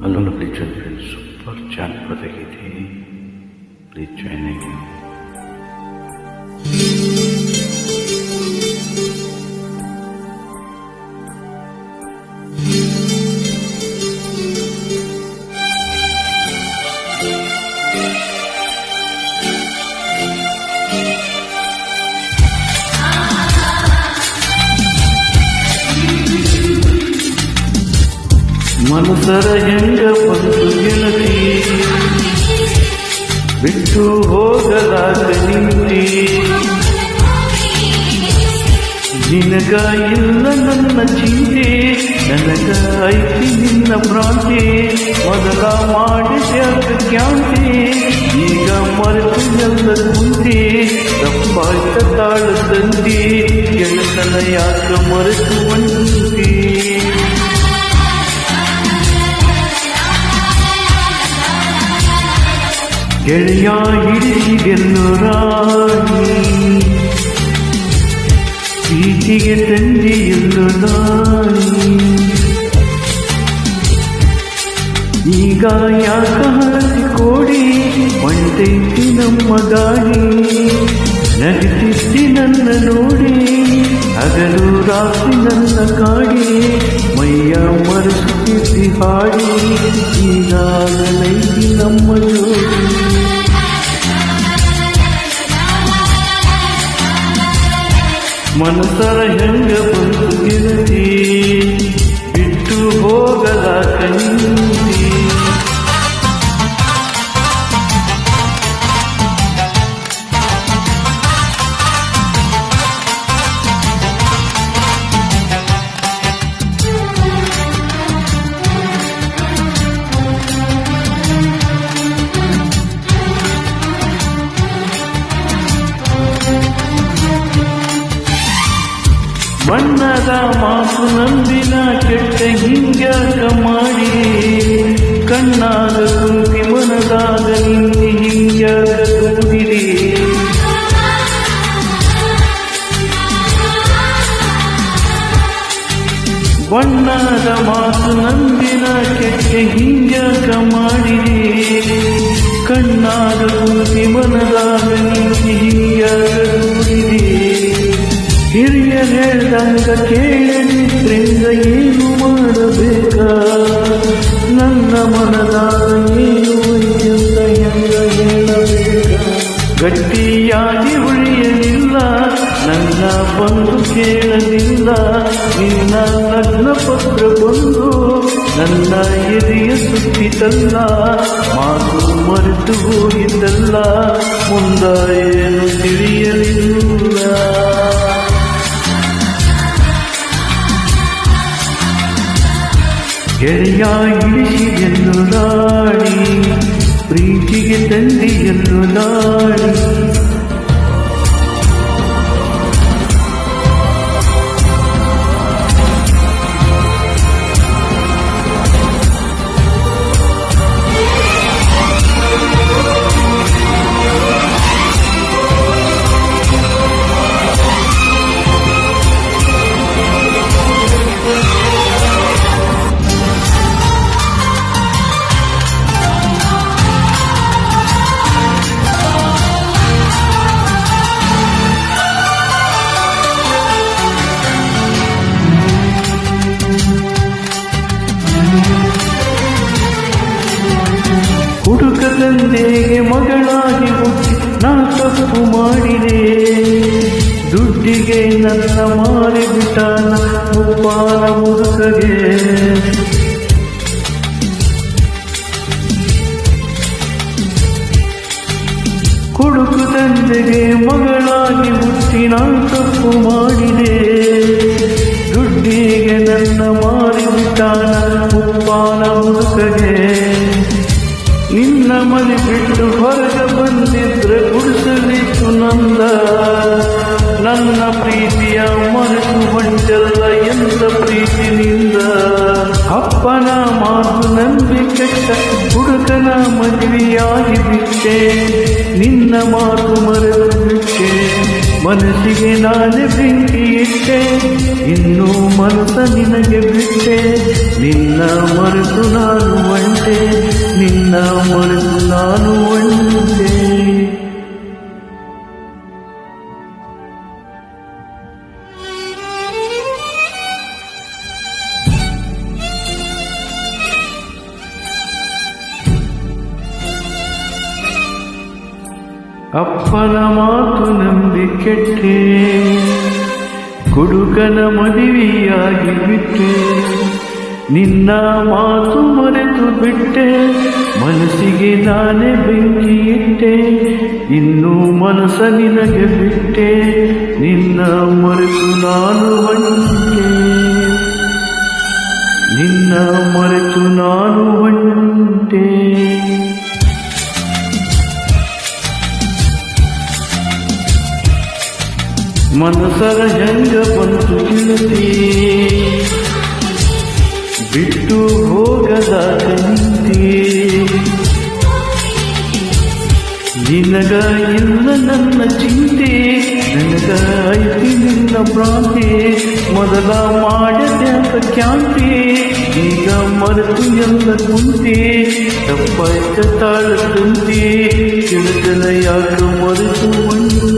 Allora le giorni del supporto hanno protegito, le giorni ಮನಸರ ಹೆಂಗ ಬಂತು ಗೆಳತಿ? ಬಿಟ್ಟು ಹೋಗಲಾದ ನಿಂತಿ. ನಿನಗ ಇಲ್ಲ ನನ್ನ ಚಿಂತೆ, ನನಗ ಐತಿ ನಿನ್ನ ಭ್ರಾಂತಿ. ಮೊದಲ ಮಾಡಿದೆ ಕ್ಯಾಂತಿ, ಈಗ ಮರೆತು ಎಲ್ಲ ಕುಂತಿ. ತಪ್ಪಾಯ್ತ ತಾಳದಂತಿ ಕೆಲಸನ ಯಾಕ ಮರೆತು ಬಂದಿ ಗೆಳೆಯ ಹಿಡಿಗೆಲ್ಲು ರಾಣಿ ಪ್ರೀತಿಗೆ ತಂದೆಯಲ್ಲು ನಾನಿ ಈಗ ಯಾಕ ಕೋಡಿ ಒಂಟೈತಿ ನಮ್ಮ ಗಾಡಿ ನಗಿಸಿದ್ದಿ ನನ್ನ ನೋಡಿ, ಹಗಲು ರಾತ್ರಿ ನನ್ನ ಕಾಡಿ, ಮೈಯ ಮರೆಸುತ್ತಿದ್ದಿ ಹಾಡಿ. ಈಗಾಗಲೈತಿ ನಮ್ಮ ಜೋಡಿ ಮನಸರ ಹೆಂಗ ಬಂತು ಬಣ್ಣದ ಮಾತು ನಂಬಿನ ಕೆಟ್ಟ ಹಿಂಗ್ಯಾಕ ಮಾಡಿ. ಕಣ್ಣಾದ ಕುಂತಿ ಮನದಾಗ ನಿಂತಿ ಹಿಂಗ್ಯಾಕ ತುಂಬಿರಿ ಬಣ್ಣದ ಮಾತು ನಂಬಿನ ಕೆಟ್ಟ ಹಿಂಗ್ಯಾಕ ಮಾಡಿರಿ ಕಣ್ಣಾದ ಕುಂತಿ ಮನದಾಗ ಹೇಳ್ದಂಗ ಕೇಳಿದ್ರಿಂದ ಏನು ಮಾಡಬೇಕ? ನನ್ನ ಮನದಾಗ ಏನು ಎಂದ ಹೆಂಗ ಹೇಳಬೇಕ? ಗಟ್ಟಿಯಾಗಿ ಉಳಿಯಲಿಲ್ಲ, ನನ್ನ ಬಂದು ಕೇಳಲಿಲ್ಲ. ನಿನ್ನ ನನ್ನ ಪತ್ರ ಬಂದು ನನ್ನ ಎದೆಯ ಸುತ್ತಿತಲ್ಲ, ಮಾತು ಮರೆತು ಹೋಗಿದ್ದಲ್ಲ. ಮುಂದ ಏನು ತಿಳಿಯಲಿಲ್ಲ. ಗೆಳೆಯ ಇಳಿಸಿದೆಲ್ಲು ನಾಡಿ ಪ್ರೀತಿಗೆ ತಂದಿಯಲ್ಲು ನಾಡಿ ಹುಡುಕ ತಂದೆಗೆ ಮಗಳಾಗಿ ಹುಟ್ಟಿ ನಾ ತಪ್ಪು ಮಾಡಿದೆ. ದುಡ್ಡಿಗೆ ನನ್ನ ಮಾರಿಬಿಟ್ಟ ಮುಪ್ಪಾಲ ಮುದುಕಗೆ. ಕೊಡುಕು ತಂದೆಗೆ ಮಗಳಾಗಿ ಹುಟ್ಟಿ ನಾ ತಪ್ಪು ಮಾಡಿದೆ. ದುಡ್ಡಿಗೆ ನನ್ನ ಮಾರಿಬಿಟ್ಟ ಮುಪ್ಪಾಲ ಮುದುಕಗೆ. ಮನೆ ಬಿಟ್ಟು ಹೊರಗೆ ಬಂದಿದ್ರೆ ಗುಡಿಸಲಿತ್ತು ನಂದ. ನನ್ನ ಪ್ರೀತಿಯ ಮರೆತು ಬಂಟಲ್ಲ ಎಂತ ಪ್ರೀತಿನಿಂದ. ಅಪ್ಪನ ಮಾತು ನಂಬಿ ಕೆಟ್ಟ ಹುಡುಗನ ಮದುವೆಯಾಗಿ ಬಿಟ್ಟೆ ನಿನ್ನ ಮಾತು ಮರೆತು ಬಿಟ್ಟೆ ಮನಸ್ಸಿಗೆ ನಾನು ಬೆಂಕಿ ಇಟ್ಟೆ, ಇನ್ನೂ ಮನಸ್ಸ ನಿನಗೆ ಬಿಟ್ಟೆ. ನಿನ್ನ ಮರೆತು ನಾನು ಒಂಟೆ ನಿನ್ನ ಮರೆತು ನಾನು ಒಂಟೆ ಅಪ್ಪನ ಮಾತು ನಂಬಿ ಕೆಟ್ಟೆ. ಕುಡುಕನ ಮದುವೆಯಾಗಿ ಬಿಟ್ಟೆ. ನಿನ್ನ ಮಾತು ಮರೆತು ಬಿಟ್ಟೆ. ಮನಸ್ಸಿಗೆ ನಾನೇ ಬೆಂಕಿ ಇಟ್ಟೆ. ಇನ್ನೂ ಮನಸ್ಸ ನಿನಗೆ ಬಿಟ್ಟೆ. ನಿನ್ನ ಮರೆತು ನಾನು ಒಂಟೆ ನಿನ್ನ ಮರೆತು ನಾನು ಒಂಟೆ ಮನಸರ ಹೆಂಗ ಬಂತು ಗೆಳತಿ ಬಿಟ್ಟು ಹೋಗದ ನಿಂತಿ. ನಿನಗ ಇಲ್ಲ ನನ್ನ ಚಿಂತೆ, ನನಗ ಐತಿ ನಿನ್ನ ಭ್ರಾಂತಿ ಮೊದಲ ಅಂತ ಕ್ಯಾಂತಿ, ಈಗ ಮರೆತು ಎಲ್ಲ ಕುಂತಿ. ತಪ್ಪಾಯ್ತ ತಾಳ ತುಂತಿ ತಿಳಿದಲ ಯಾಕ ಮರೆತು ಒಂದು